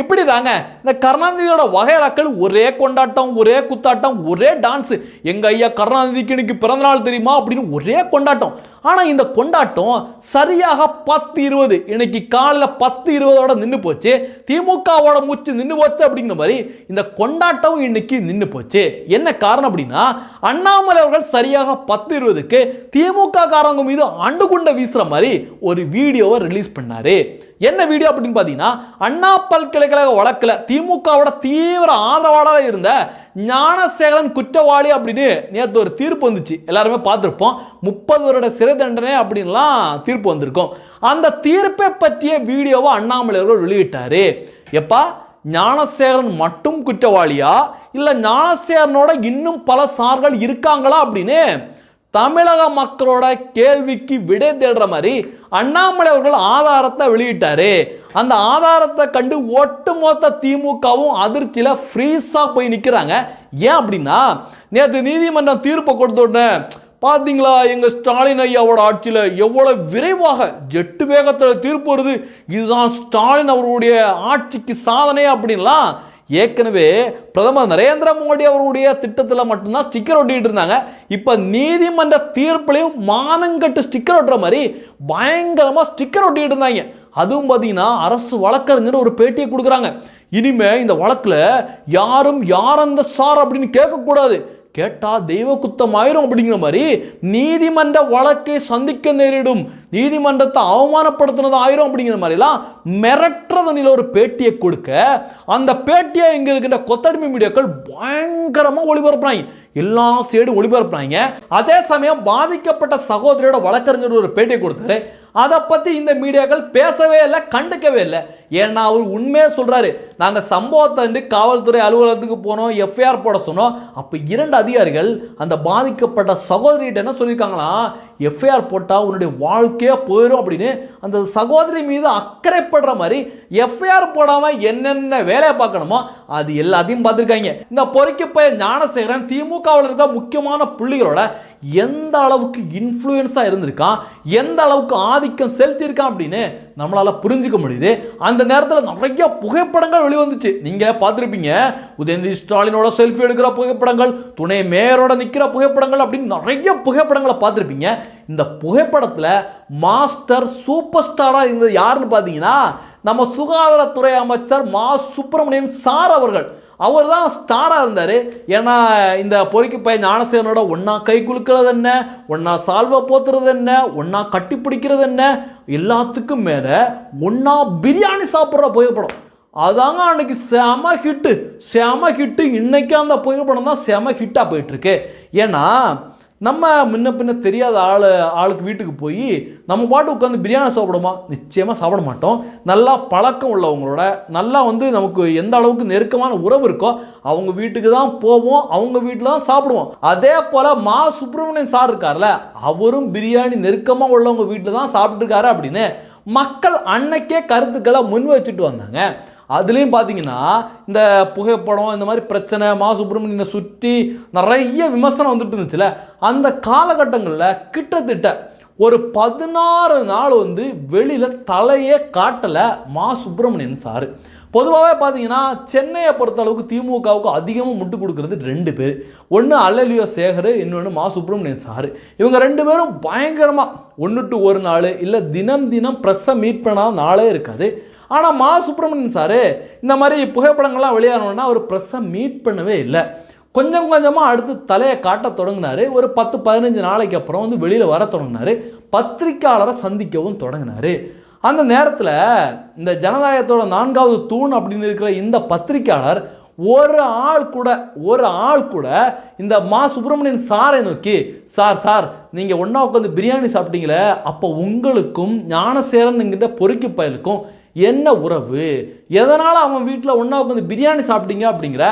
இப்படி தாங்க இந்த கருணாநிதியோட வகைராக்கள் ஒரே கொண்டாட்டம் ஒரே குத்தாட்டம் ஒரே டான்ஸ். எங்க ஐயா கருணாநிதிக்கு இன்னைக்கு பிறந்தநாள் தெரியுமா? அப்படின்னு ஒரே கொண்டாட்டம். ஆனால் இந்த கொண்டாட்டம் சரியாக பத்து இருபது இன்னைக்கு காலையில் பத்து இருபதோட நின்று போச்சு. திமுகவோட மூச்சு நின்று போச்சு அப்படிங்கிற மாதிரி இந்த கொண்டாட்டம் இன்னைக்கு நின்று போச்சு. என்ன காரணம் அப்படின்னா அண்ணாமலை அவர்கள் சரியாக பத்து இருபதுக்கு திமுக காரங்க மீது அண்டு குண்ட வீசுற மாதிரி ஒரு வீடியோவை ரிலீஸ் பண்ணாரு. என்ன வீடியோ அப்படின்னு பார்த்தீங்கன்னா அண்ணா பல்கலைக்கழக வழக்கில் திமுகவோட தீவிர ஆதரவாளராக இருந்த ஞானசேகரன் குற்றவாளி அப்படின்னு நேற்று ஒரு தீர்ப்பு வந்துச்சு. எல்லாருமே பார்த்துருப்போம். முப்பது வருட சிறை தண்டனை அப்படின்லாம் தீர்ப்பு வந்திருக்கும். அந்த தீர்ப்பை பற்றிய வீடியோவை அண்ணாமலை அவர்கள் வெளியிட்டாரு. எப்பா ஞானசேகரன் மட்டும் குற்றவாளியா? இல்லை ஞானசேகரனோட இன்னும் பல சார்கள் இருக்காங்களா அப்படின்னு தமிழக மக்களோட கேள்விக்கு விடை தேடுற மாதிரி அண்ணாமலை அவர்கள் ஆதாரத்தை வெளியிட்டாரு. அந்த ஆதாரத்தை கண்டு ஒட்டுமொத்த திமுகவும் அதிர்ச்சியில் ஃப்ரீஸாக போய் நிற்கிறாங்க ஏன் அப்படின்னா நேற்று நீதிமன்றம் தீர்ப்பை கொடுத்த உடனே பார்த்தீங்களா எங்கள் ஸ்டாலின் ஐயாவோட ஆட்சியில் எவ்வளோ விரைவாக ஜெட்டு வேகத்தில் தீர்ப்பு வருது. இதுதான் ஸ்டாலின் அவருடைய ஆட்சிக்கு சாதனை அப்படின்லாம் ஏற்கனவே பிரதமர் நரேந்திர மோடி அவருடைய திட்டத்தில் மட்டும்தான் ஸ்டிக்கர் ஒட்டிட்டு இருந்தாங்க. இப்போ நீதிமன்ற தீர்ப்புலையும் மானங்கட்டு ஸ்டிக்கர் ஒட்டுற மாதிரி பயங்கரமாக ஸ்டிக்கர் ஒட்டிட்டு இருந்தாங்க. அதுவும் பார்த்தீங்கன்னா அரசு வழக்கறிஞர் ஒரு பேட்டியை கொடுக்குறாங்க. இனிமே இந்த வழக்கில் யாரும் யார் அந்த சார் அப்படின்னு கேட்கக்கூடாது. கேட்டால் தெய்வ குத்தம் ஆயிரும் அப்படிங்கிற மாதிரி நீதிமன்ற வழக்கை சந்திக்க நேரிடும். நீதிமன்றத்தை அவமானப்படுத்தினது ஆயிரும் அப்படிங்கிற மாதிரிலாம் மிரட்டுறதுனில ஒரு பேட்டியை கொடுக்க அந்த பேட்டியை இங்கே இருக்கின்ற கொத்தடிமை மீடியாக்கள் பயங்கரமாக ஒளிபரப்புறாங்க. எல்லா சைடும் ஒளிபரப்புறாங்க. அதே சமயம் பாதிக்கப்பட்ட சகோதரியோட வழக்கறிஞர் ஒரு பேட்டியை கொடுத்தாரு. அதை பற்றி இந்த மீடியாக்கள் பேசவே இல்லை கண்டுக்கவே இல்லை. ஏன்னா அவர் உண்மையாக சொல்கிறாரு நாங்கள் சம்பவத்தை வந்து காவல்துறை அலுவலகத்துக்கு போனோம் எஃப்ஐஆர் போட சொன்னோம். அப்போ இரண்டு அதிகாரிகள் அந்த பாதிக்கப்பட்ட சகோதரிகிட்ட என்ன சொல்லியிருக்காங்களா எஃப்ஐஆர் போட்டால் உன்னுடைய வாழ்க்கையே போயிடும் அப்படின்னு அந்த சகோதரி மீது அக்கறைப்படுற மாதிரி எஃப்ஐஆர் போடாமல் என்னென்ன வேலையை பார்க்கணுமோ அது எல்லாத்தையும் பார்த்துருக்காங்க. இந்த பொறிக்க ஞானசேகரன் திமுகவில் இருக்க முக்கியமான புள்ளிகளோட எந்த அளவுக்கு இன்ஃப்ளூயன்ஸாக இருந்திருக்கான் எந்த அளவுக்கு ஆதிக்கம் செலுத்தியிருக்கான் அப்படின்னு நம்மளால் புரிஞ்சுக்க முடியுது. அந்த நேரத்தில் நிறைய புகைப்படங்கள் வெளிவந்துச்சு. நீங்கள் பார்த்துருப்பீங்க உதயநிதி ஸ்டாலினோட செல்ஃபி எடுக்கிற புகைப்படங்கள் துணை மேயரோட நிற்கிற புகைப்படங்கள் அப்படின்னு நிறைய புகைப்படங்களை பார்த்துருப்பீங்க. இந்த புகைப்படத்தில் மாஸ்டர் சூப்பர் ஸ்டாராக இருந்தது யாருன்னு பார்த்தீங்கன்னா நம்ம சுகாதாரத்துறை அமைச்சர் மா. சுப்பிரமணியன் சார் அவர்கள். அவர் தான் ஸ்டாராக இருந்தார். ஏன்னா இந்த பொறுக்கி பையன் ஞானசேனோட ஒன்றா கை குலுக்கிறது என்ன? ஒன்றா சால்வை போத்துறது என்ன? ஒன்றா கட்டி பிடிக்கிறது என்ன? எல்லாத்துக்கும் மேலே ஒன்றா பிரியாணி சாப்பிட்ற புகைப்படம். அதாங்க அன்னைக்கு செம ஹிட்டு செம ஹிட்டு இன்னைக்கு அந்த புகைப்படம் தான் செம ஹிட்டாக போயிட்டுருக்கு. ஏன்னா நம்ம முன்ன பின்ன தெரியாத ஆள் ஆளுக்கு வீட்டுக்கு போய் நம்ம பாட்டு உட்காந்து பிரியாணி சாப்பிடுமா நிச்சயமாக சாப்பிட மாட்டோம். நல்லா பழக்கம் உள்ளவங்களோட நல்லா வந்து நமக்கு எந்த அளவுக்கு நெருக்கமான உறவு இருக்கோ அவங்க வீட்டுக்கு தான் போவோம் அவங்க வீட்டில் தான் சாப்பிடுவோம். அதே போல் மா சுப்பிரமணியன் சார் இருக்கார்ல அவரும் பிரியாணி நெருக்கமாக உள்ளவங்க வீட்டில் தான் சாப்பிட்டுருக்காரு அப்படின்னு மக்கள் அன்னைக்கே கருத்துக்களை முன் வச்சுட்டு வந்தாங்க. அதுலேயும் பார்த்தீங்கன்னா இந்த புகைப்படம் இந்த மாதிரி பிரச்சனை மா சுப்பிரமணியனை சுற்றி நிறைய விமர்சனம் வந்துட்டு இருந்துச்சுல. அந்த காலகட்டங்களில் கிட்டத்தட்ட ஒரு பதினாறு நாள் வந்து வெளியில் தலையே காட்டலை மா சுப்பிரமணியன் சார். பொதுவாகவே பார்த்தீங்கன்னா சென்னையை பொறுத்த அளவுக்கு திமுகவுக்கு அதிகமாக முட்டு கொடுக்கறது ரெண்டு பேர். ஒன்று அல்லலியோ சேகர் இன்னொன்று மா சுப்பிரமணியன் சார். இவங்க ரெண்டு பேரும் பயங்கரமாக ஒன்று டு ஒரு நாள் இல்லை தினம் தினம் ப்ரெஸ்ஸை மீட் பண்ணாத நாளே இருக்காது. ஆனால் மா சுப்பிரமணியன் சார் இந்த மாதிரி புகைப்படங்கள்லாம் வெளியாகணும்னா அவர் ப்ரெஸ்ஸை மீட் பண்ணவே இல்லை. கொஞ்சம் கொஞ்சமாக அடுத்து தலையை காட்ட தொடங்கினாரு. ஒரு பத்து பதினஞ்சு நாளைக்கு அப்புறம் வந்து வெளியில் வர தொடங்கினாரு. பத்திரிக்கையாளரை சந்திக்கவும் தொடங்கினாரு. அந்த நேரத்தில் இந்த ஜனநாயகத்தோட நான்காவது தூண் அப்படின்னு இருக்கிற இந்த பத்திரிக்கையாளர் ஒரு ஆள் கூட ஒரு ஆள் கூட இந்த மா சுப்பிரமணியன் சாரை நோக்கி சார் சார் நீங்கள் ஒன்றா உட்காந்து பிரியாணி சாப்பிட்டீங்களே அப்போ உங்களுக்கும் ஞானசேரன் என்கிட்ட பொறுக்கி பயலுக்கும் என்ன உறவு? எதனால் அவன் வீட்டில் ஒன்றா உட்காந்து பிரியாணி சாப்பிட்டீங்க அப்படிங்கிற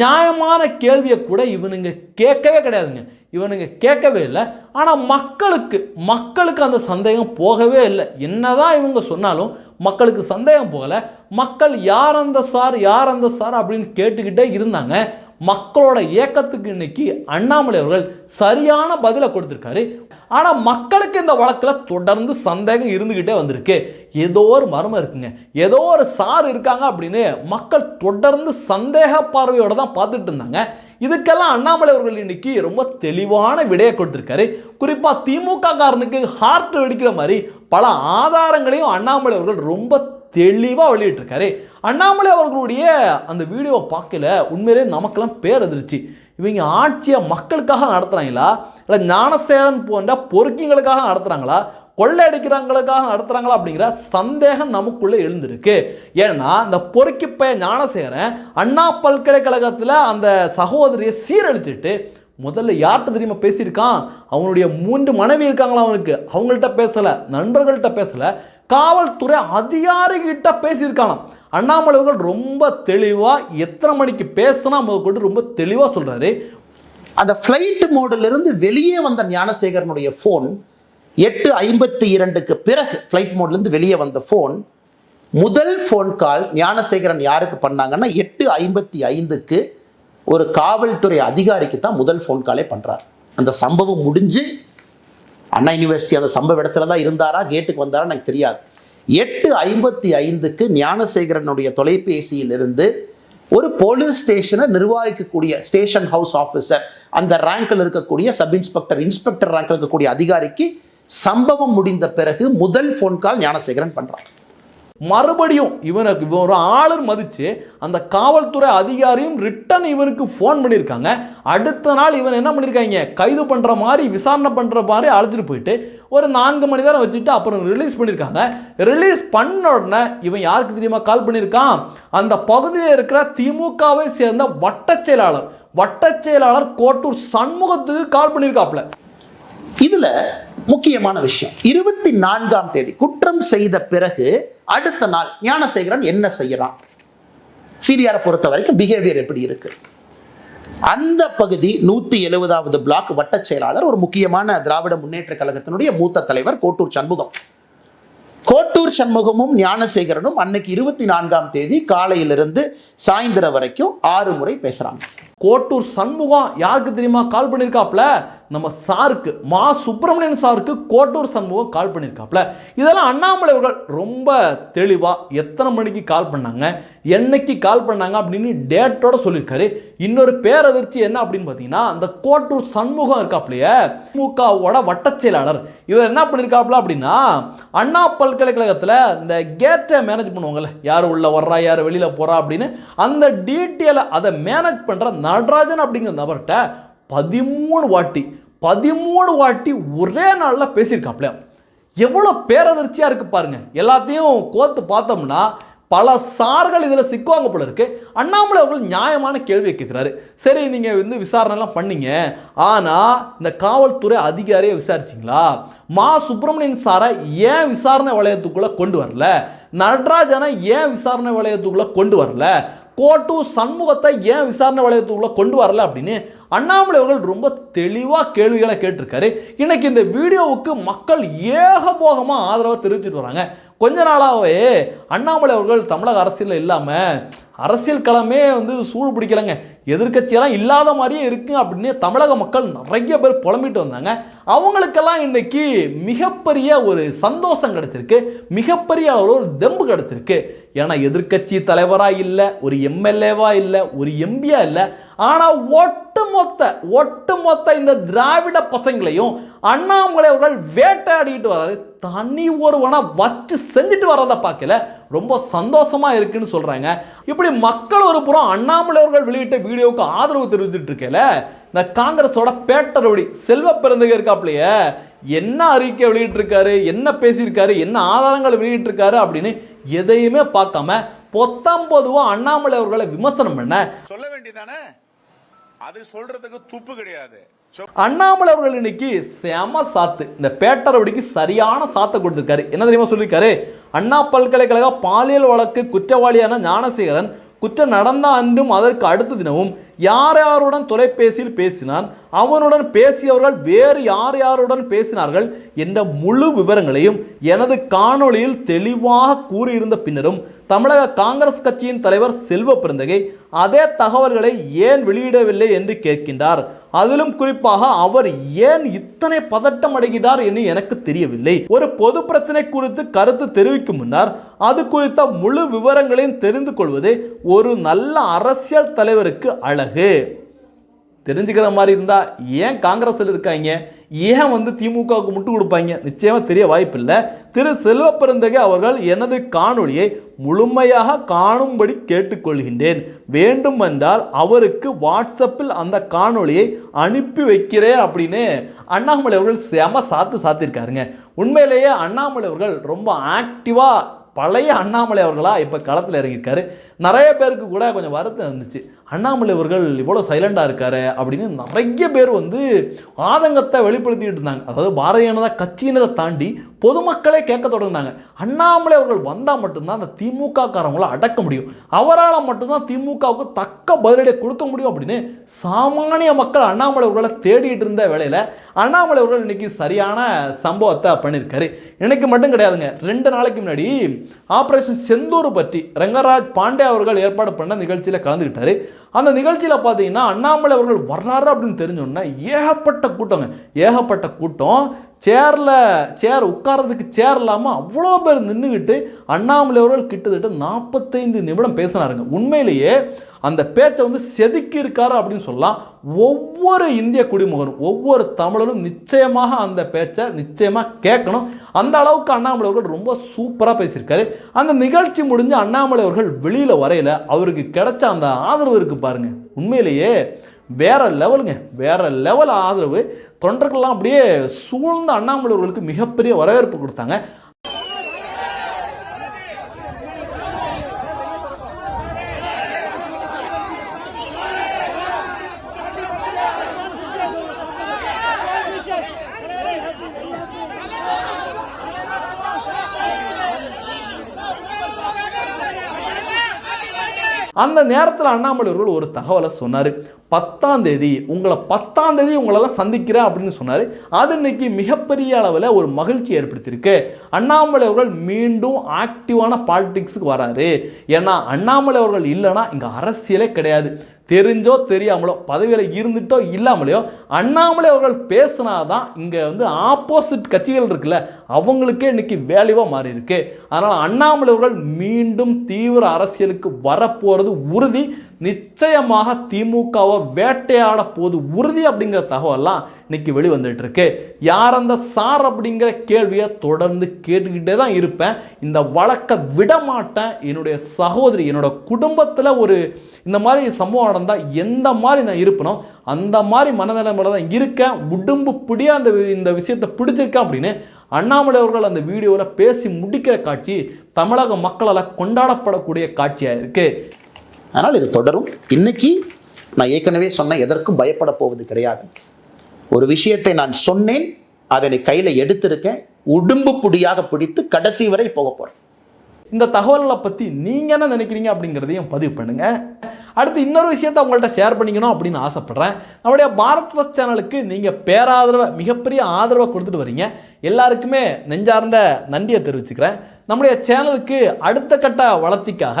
நியாயமான கேள்வியை கூட இவனுங்க கேட்கவே கிடையாதுங்க. இவனுங்க கேட்கவே இல்லை. ஆனால் மக்களுக்கு மக்களுக்கு அந்த சந்தேகம் போகவே இல்லை. என்னதான் இவங்க சொன்னாலும் மக்களுக்கு சந்தேகம் போகலை. மக்கள் யார் அந்த சார் யார் அந்த சார் அப்படின்னு கேட்டுக்கிட்டே இருந்தாங்க. மக்களோட ஏக்கத்துக்கு இன்னைக்கு அண்ணாமலை அவர்கள் சரியான பதிலை கொடுத்துருக்காரு. ஆனால் மக்களுக்கு இந்த வழக்கில் தொடர்ந்து சந்தேகம் இருந்துக்கிட்டே வந்திருக்கு. ஏதோ ஒரு மர்மம் இருக்குங்க. ஏதோ ஒரு சார் இருக்காங்க அப்படின்னு மக்கள் தொடர்ந்து சந்தேக பார்வையோட தான் பார்த்துட்டு இருந்தாங்க. இதுக்கெல்லாம் அண்ணாமலை அவர்கள் இன்னைக்கு ரொம்ப தெளிவான விடையை கொடுத்துருக்காரு. குறிப்பாக திமுக காரனுக்கு ஹார்ட் வெடிக்கிற மாதிரி பல ஆதாரங்களையும் அண்ணாமலை அவர்கள் ரொம்ப தெளிவாக வெளியிட்டிருக்காரு. அண்ணாமலை அவர்களுடைய அந்த வீடியோவை பார்க்கல உண்மையிலே நமக்கெல்லாம் பேரதிர்ச்சி இவங்க ஆட்சியை மக்களுக்காக நடத்துகிறாங்களா இல்லை ஞானசேரன் போன்ற பொறுக்கிங்களுக்காக நடத்துகிறாங்களா கொள்ளையடிக்கிறாங்களுக்காக நடத்துகிறாங்களா அப்படிங்கிற சந்தேகம் நமக்குள்ளே எழுந்திருக்கு. ஏன்னா இந்த பொறுக்கி பைய ஞானசேரன் அண்ணா பல்கலைக்கழகத்தில் அந்த சகோதரியை சீரழிச்சிட்டு முதல்ல யார்கிட்ட தெரியுமா பேசியிருக்கான்? அவனுடைய மூன்று மனைவி இருக்காங்களா அவனுக்கு? அவங்கள்ட்ட பேசலை நண்பர்கள்ட்ட பேசலை. காவல்துறை அதிகாரிகிட்ட பேசியிருக்கானாம். அண்ணாமலை அவர்கள் ரொம்ப தெளிவாக எத்தனை மணிக்கு பேசினா முதற்கொண்டு ரொம்ப தெளிவாக சொல்கிறாரு அந்த ஃப்ளைட் மோடிலிருந்து வெளியே வந்த ஞானசேகரனுடைய ஃபோன் எட்டு ஐம்பத்தி இரண்டுக்கு பிறகு ஃப்ளைட் மோட்லேருந்து வெளியே வந்த ஃபோன் முதல் ஃபோன் கால் ஞானசேகரன் யாருக்கு பண்ணாங்கன்னா எட்டு ஐம்பத்தி ஐந்துக்கு ஒரு காவல்துறை அதிகாரிக்கு தான் முதல் ஃபோன் காலே பண்ணுறார் அந்த சம்பவம் முடிஞ்சு அண்ணா யூனிவர்சிட்டி அந்த சம்பவ இடத்துல தான் இருந்தாரா? கேட்டுக்கு வந்தாரா? எனக்கு தெரியாது. எட்டு ஐம்பத்தி ஐந்துக்கு ஞானசேகரனுடைய தொலைபேசியிலிருந்து ஒரு போலீஸ் ஸ்டேஷனை நிர்வகிக்கக்கூடிய ஸ்டேஷன் ஹவுஸ் ஆஃபீஸர் அந்த ரேங்கில் இருக்கக்கூடிய சப் இன்ஸ்பெக்டர் இன்ஸ்பெக்டர் ரேங்கில் இருக்கக்கூடிய அதிகாரிக்கு சம்பவம் முடிந்த பிறகு முதல் ஃபோன் கால் ஞானசேகரன் பண்ணுறான் மறுபடியும் இவனுக்கு இவன் ஒரு ஆளர் மதித்து அந்த காவல்துறை அதிகாரியும் ரிட்டன் இவனுக்கு ஃபோன் பண்ணியிருக்காங்க. அடுத்த நாள் இவன் என்ன பண்ணியிருக்காங்க? கைது பண்ணுற மாதிரி விசாரணை பண்ணுற மாதிரி அழைச்சிட்டு போயிட்டு ஒரு நான்கு மணி நேரம் வச்சுட்டு அப்புறம் ரிலீஸ் பண்ணியிருக்காங்க. ரிலீஸ் பண்ண உடனே இவன் யாருக்கு தெரியுமா கால் பண்ணியிருக்கான்? அந்த பகுதியில் இருக்கிற திமுகவை சேர்ந்த வட்ட செயலாளர். வட்ட செயலாளர் கோட்டூர் சண்முகத்துக்கு கால் பண்ணியிருக்காப்ல இதில் முக்கியமான விஷயம். இருபத்தி நான்காம் தேதி குற்றம் செய்த பிறகு அடுத்த நாள் ஞானசேகரன் என்ன செய்யறான்? சிடிஆரை பொறுத்த வரைக்கும் பிஹேவியர் எப்படி இருக்கு? அந்த பகுதி நூத்தி எழுபதாவது பிளாக் வட்டச் செயலாளர் ஒரு முக்கியமான திராவிட முன்னேற்ற கழகத்தினுடைய மூத்த தலைவர் கோட்டூர் சண்முகம். கோட்டூர் சண்முகமும் ஞானசேகரனும் அன்னைக்கு இருபத்தி நான்காம் தேதி காலையிலிருந்து சாயந்தரம் வரைக்கும் ஆறு முறை பேசுறாங்க. கோட்டூர் சண்முகம் யாருக்கு தெரியுமா கால் பண்ணியிருக்காப்ல நம்ம சாருக்கு மா சுப்பிரமணியன் சாருக்கு கோட்டூர் சண்முகம் கால் பண்ணியிருக்காப்ல இதெல்லாம் அண்ணாமலை அவர்கள் ரொம்ப தெளிவாக எத்தனை மணிக்கு கால் பண்ணாங்க என்னைக்கு கால் பண்ணாங்க அப்படின்னு டேட்டோட சொல்லியிருக்காரு. இன்னொரு பேரதிர்ச்சி என்ன அப்படின்னு பார்த்தீங்கன்னா அந்த கோட்டூர் சண்முகம் இருக்காப்லையே திமுகவோட வட்ட செயலாளர். இவர் என்ன பண்ணியிருக்காப்ல அப்படின்னா அண்ணா பல்கலைக்கழகத்தில் இந்த கேட்டை மேனேஜ் பண்ணுவாங்கல்ல யார் உள்ளே வர்றா யார் வெளியில் போகிறா அப்படின்னு அந்த டீட்டெயிலை அதை மேனேஜ் பண்ணுற நடராஜன் அப்படிங்கிற நபர்கிட்ட பதிமூணு வாட்டி பதிமூணு வாட்டி ஒரே நாளில் பேசியிருக்காப்ல. எவ்வளோ பேரதிர்ச்சியாக இருக்கு பாருங்க. எல்லாத்தையும் கோர்த்து பார்த்தோம்னா பல சார்கள் இதில் சிக்குவாங்க போல இருக்கு. அண்ணாமலை அவர்கள் நியாயமான கேள்வியை கேட்குறாரு. சரி நீங்கள் வந்து விசாரணைலாம் பண்ணீங்க. ஆனால் இந்த காவல்துறை அதிகாரியை விசாரிச்சிங்களா? மா சுப்பிரமணியன் சாரை ஏன் விசாரணை வளையத்துக்குள்ளே கொண்டு வரல? நடராஜனை ஏன் விசாரணை வளையத்துக்குள்ளே கொண்டு வரல? கோட்டூர் சண்முகத்தை ஏன் விசாரணை வளையத்துக்குள்ளே கொண்டு வரல அப்படின்னு அண்ணாமலை அவர்கள் ரொம்ப தெளிவாக கேள்விகளை கேட்டிருக்காரு. இன்னைக்கு இந்த வீடியோவுக்கு மக்கள் ஏகபோகமாக ஆதரவை தெரிவிச்சிட்டு வராங்க. கொஞ்ச நாளாகவே அண்ணாமலை அவர்கள் தமிழக அரசியலில் இல்லாமல் அரசியல் களமே வந்து சூடு பிடிக்கலைங்க. எதிர்க்கட்சியெல்லாம் இல்லாத மாதிரியே இருக்குது அப்படின்னு தமிழக மக்கள் நிறைய பேர் புலம்பிட்டு வந்தாங்க. அவங்களுக்கெல்லாம் இன்னைக்கு மிகப்பெரிய ஒரு சந்தோஷம் கிடைச்சிருக்கு. மிகப்பெரிய அளவில் ஒரு தெம்பு கிடைச்சிருக்கு. ஏன்னா எதிர்க்கட்சி தலைவராக இல்லை ஒரு எம்எல்ஏவா இல்லை ஒரு எம்பியா இல்லை. ஆனால் ஒட்டுமொத்த ஒட்டுமொத்த இந்த திராவிட பசங்களையும் அண்ணாமலை அவர்கள் வேட்டையாடிட்டு வர்றாரு தனி ஒருவனா வச்சு செஞ்சுட்டு வர்றதை பார்க்கல. ரொம்ப சந்தோஷமா இருக்குன்னு சொல்கிறாங்க இப்படி மக்கள் ஒரு புறம் அண்ணாமலை அவர்கள் வெளியிட்ட வீடியோவுக்கு ஆதரவு தெரிவித்துட்டு இருக்கல இந்த காங்கிரஸோட பேட்டரவடி செல்வ பிறந்தக இருக்காப்லையே என்ன அறிக்கை வெளியிட்டிருக்காரு என்ன பேசியிருக்காரு என்ன ஆதாரங்கள் வெளியிட்டிருக்காரு அப்படின்னு எதையுமே பார்க்காம பொத்தம்பதுவா அண்ணாமலை அவர்களை விமர்சனம் பண்ண. சொல்ல வேண்டியதானே அது சொல்றதுக்கு துப்பு கிடையாது. அண்ணாமலை அவர்கள் இன்னைக்கு செம சாத்து. இந்த பேட்டரவடிக்கு சரியான சாத்தை கொடுத்திருக்காரு. என்ன தெரியுமா சொல்லியிருக்காரு? அண்ணா பல்கலைக்கழக பாலியல் வழக்கு குற்றவாளியான ஞானசேகரன் குற்றம் நடந்த அன்றும் அதற்கு அடுத்த தினமும் யார் யாருடன் தொலைபேசியில் பேசினான் அவனுடன் பேசியவர்கள் வேறு யார் யாருடன் பேசினார்கள் என்ற முழு விவரங்களையும் எனது காணொளியில் தெளிவாக கூறியிருந்த பின்னரும் தமிழக காங்கிரஸ் கட்சியின் தலைவர் செல்வ பிறந்தகை அதே தகவல்களை ஏன் வெளியிடவில்லை என்று கேட்கின்றார். அதிலும் குறிப்பாக அவர் ஏன் இத்தனை பதட்டம் அடைகிறார் என்று எனக்கு தெரியவில்லை. ஒரு பொது பிரச்சனை குறித்து கருத்து தெரிவிக்கும் முன்னர் அது குறித்த முழு விவரங்களையும் தெரிந்து கொள்வது ஒரு நல்ல அரசியல் தலைவருக்கு அழகு தெரிஞ்சுக்கிற மாதிரி இருந்தால் ஏன் காங்கிரஸில் இருக்காங்க? ஏன் வந்து திமுகவுக்கு முட்டு கொடுப்பாங்க? நிச்சயமாக தெரிய வாய்ப்பில்லை. திரு செல்வ பெருந்தகை அவர்கள் எனது காணொளியை முழுமையாக காணும்படி கேட்டுக்கொள்கின்றேன். வேண்டுமென்றால் அவருக்கு வாட்ஸ்அப்பில் அந்த காணொளியை அனுப்பி வைக்கிறேன் அப்படின்னு அண்ணாமலை அவர்கள் செம சாத்து சாத்திருக்காருங்க. உண்மையிலேயே அண்ணாமலை அவர்கள் ரொம்ப ஆக்டிவாக பழைய அண்ணாமலை அவர்களாக இப்போ களத்தில் இறங்கியிருக்காரு. நிறைய பேருக்கு கூட கொஞ்சம் வருத்தம் இருந்துச்சு. அண்ணாமலை அவர்கள் இவ்வளோ சைலண்டாக இருக்காரு அப்படின்னு நிறைய பேர் வந்து ஆதங்கத்தை வெளிப்படுத்திக்கிட்டு இருந்தாங்க. அதாவது பாரதிய ஜனதா கட்சியினரை தாண்டி பொதுமக்களே கேட்க தொடங்கினாங்க. அண்ணாமலை அவர்கள் வந்தால் மட்டும்தான் அந்த திமுக அடக்க முடியும். அவரால் மட்டும்தான் திமுகவுக்கு தக்க பதிலடியை கொடுக்க முடியும் அப்படின்னு சாமானிய மக்கள் அண்ணாமலை அவர்களை தேடிட்டு இருந்த வேலையில் அண்ணாமலை அவர்கள் இன்னைக்கு சரியான சம்பவத்தை பண்ணியிருக்காரு. இன்னைக்கு மட்டும் கிடையாதுங்க. ரெண்டு நாளைக்கு முன்னாடி ஆப்ரேஷன் செந்தூர் பற்றி ரங்கராஜ் பாண்டே அவர்கள் ஏற்பாடு பண்ண நிகழ்ச்சியில் கலந்துக்கிட்டாரு அந்த நிகழ்ச்சியில் பார்த்தீங்கன்னா அண்ணாமலை அவர்கள் வர்றாரு அப்படின்னு தெரிஞ்சோன்னா ஏகப்பட்ட கூட்டங்க. ஏகப்பட்ட கூட்டம். சேரில் சேர் உட்கார்றதுக்கு சேர் இல்லாமல் அவ்வளோ பேர் நின்றுக்கிட்டு அண்ணாமலை அவர்கள் கிட்டத்தட்ட நாற்பத்தைந்து நிமிடம் பேசினாருங்க. உண்மையிலேயே அந்த பேச்சை வந்து செதுக்கி இருக்காரு அப்படின்னு சொல்லலாம். ஒவ்வொரு இந்திய குடிமகனும் ஒவ்வொரு தமிழரும் நிச்சயமாக அந்த பேச்சை நிச்சயமாக கேட்கணும். அந்த அளவுக்கு அண்ணாமலை அவர்கள் ரொம்ப சூப்பராக பேசியிருக்காரு. அந்த நிகழ்ச்சி முடிஞ்சு அண்ணாமலை அவர்கள் வெளியில் வரையில் அவருக்கு கிடைச்ச அந்த ஆதரவு இருக்குது பாருங்கள் உண்மையிலேயே வேற லெவலுங்க வேற லெவல் ஆதரவு தொண்டர்கள்லாம் அப்படியே சூழ்ந்த அண்ணாமலைவர்களுக்கு மிகப்பெரிய வரவேற்பு கொடுத்தாங்க. அந்த நேரத்தில் அண்ணாமலை அவர்கள் ஒரு தகவலை சொன்னார். பத்தாம் தேதி உங்களை பத்தாம் தேதி உங்களெல்லாம் சந்திக்கிறேன் அப்படின்னு சொன்னார். அது இன்னைக்கு மிகப்பெரிய அளவில் ஒரு மகிழ்ச்சி ஏற்படுத்தியிருக்கு. அண்ணாமலை அவர்கள் மீண்டும் ஆக்டிவான பாலிடிக்ஸுக்கு வராரு. ஏன்னா அண்ணாமலை அவர்கள் இல்லைன்னா இங்கே அரசியலே கிடையாது. தெரிஞ்சோ தெரியாமலோ பதவியில் இருந்துட்டோ இல்லாமலையோ அண்ணாமலை அவர்கள் பேசினாதான் இங்கே வந்து ஆப்போசிட் கட்சிகள் இருக்குல்ல அவங்களுக்கே இன்னைக்கு வேல்யூவாக மாறி இருக்கு அதனால் அண்ணாமலை அவர்கள் மீண்டும் தீவிர அரசியலுக்கு வரப்போகிறது உறுதி. நிச்சயமாக திமுகவை வேட்டையாட போது உறுதி அப்படிங்கிற தகவல்லாம் இன்னைக்கு வெளிவந்துட்டு இருக்கு யார் அந்த சார் அப்படிங்கிற கேள்வியை தொடர்ந்து கேட்டுக்கிட்டே தான் இருப்பேன். இந்த வழக்கை விட மாட்டேன். என்னுடைய சகோதரி என்னோட குடும்பத்தில் ஒரு இந்த மாதிரி சம்பவம் நடந்தால் எந்த மாதிரி நான் இருப்பனோ அந்த மாதிரி மனநிலைமையில தான் இருக்கேன். உடம்பு பிடியா அந்த வி- இந்த விஷயத்தை பிடிச்சிருக்கேன் அப்படின்னு அண்ணாமலை அவர்கள் அந்த வீடியோவில் பேசி முடிக்கிற காட்சி தமிழக மக்களால் கொண்டாடப்படக்கூடிய காட்சியாக இருக்குது ஆனால் இது தொடரும். இன்னைக்கு நான் ஏற்கனவே சொன்ன எதற்கும் பயப்பட போவது கிடையாது. ஒரு விஷயத்தை நான் சொன்னேன் அதனை கையில் எடுத்திருக்கேன் உடும்பு புடியாக பிடித்து கடைசி வரை போக போகிறேன் இந்த தகவல்களை பற்றி நீங்கள் என்ன நினைக்கிறீங்க அப்படிங்கிறதையும் பதிவு பண்ணுங்க. அடுத்து இன்னொரு விஷயத்தை உங்கள்கிட்ட ஷேர் பண்ணிக்கணும் அப்படின்னு ஆசைப்பட்றேன். நம்முடைய பாரத் ஃபஸ்ட் சேனலுக்கு நீங்கள் பேராதரவை மிகப்பெரிய ஆதரவை கொடுத்துட்டு வரீங்க. எல்லாருக்குமே நெஞ்சார்ந்த நன்றியை தெரிவிச்சுக்கிறேன். நம்முடைய சேனலுக்கு அடுத்த கட்ட வளர்ச்சிக்காக